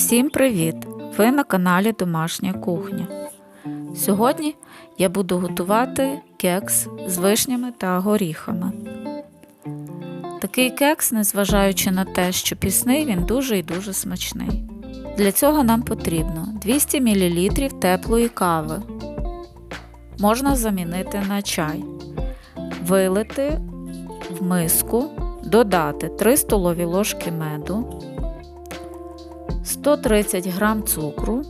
Всім привіт! Ви на каналі Домашня кухня. Сьогодні я буду готувати кекс з вишнями та горіхами. Такий кекс, незважаючи на те, що пісний, він дуже і дуже смачний. Для цього нам потрібно 200 мл теплої кави. Можна замінити на чай, вилити в миску, додати 3 столові ложки меду. 130 г цукру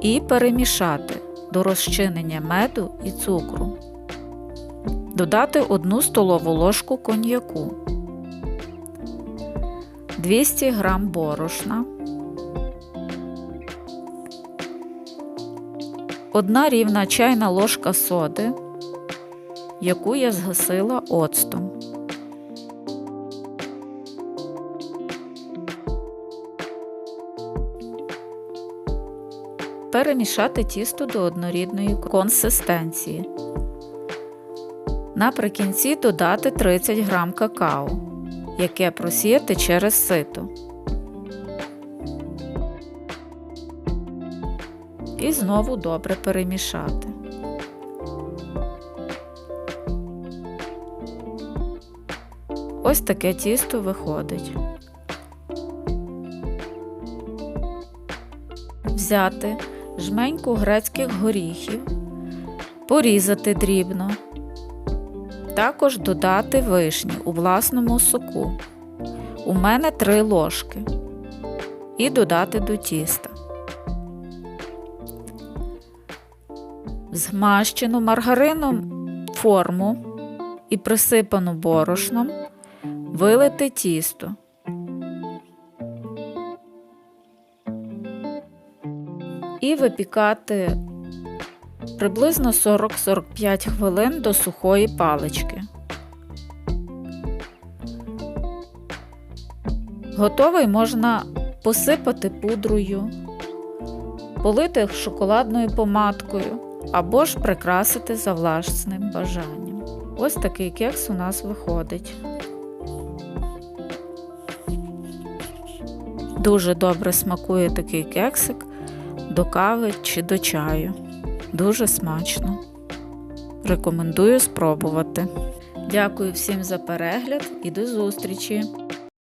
і перемішати до розчинення меду і цукру. Додати 1 столову ложку коньяку, 200 г борошна, 1 рівна чайна ложка соди, яку я згасила оцтом. Перемішати тісто до однорідної консистенції. Наприкінці додати 30 г какао, яке просіяти через сито. І знову добре перемішати. Ось таке тісто виходить. Взяти жменьку грецьких горіхів, порізати дрібно, також додати вишні у власному соку. У мене 3 ложки. І додати до тіста. Змащену маргарином форму і присипану борошном вилити тісто. І випікати приблизно 40-45 хвилин до сухої палички. Готовий можна посипати пудрою, полити шоколадною помадкою або ж прикрасити за власним бажанням. Ось такий кекс у нас виходить. Дуже добре смакує такий кексик до кави чи до чаю. Дуже смачно. Рекомендую спробувати. Дякую всім за перегляд і до зустрічі!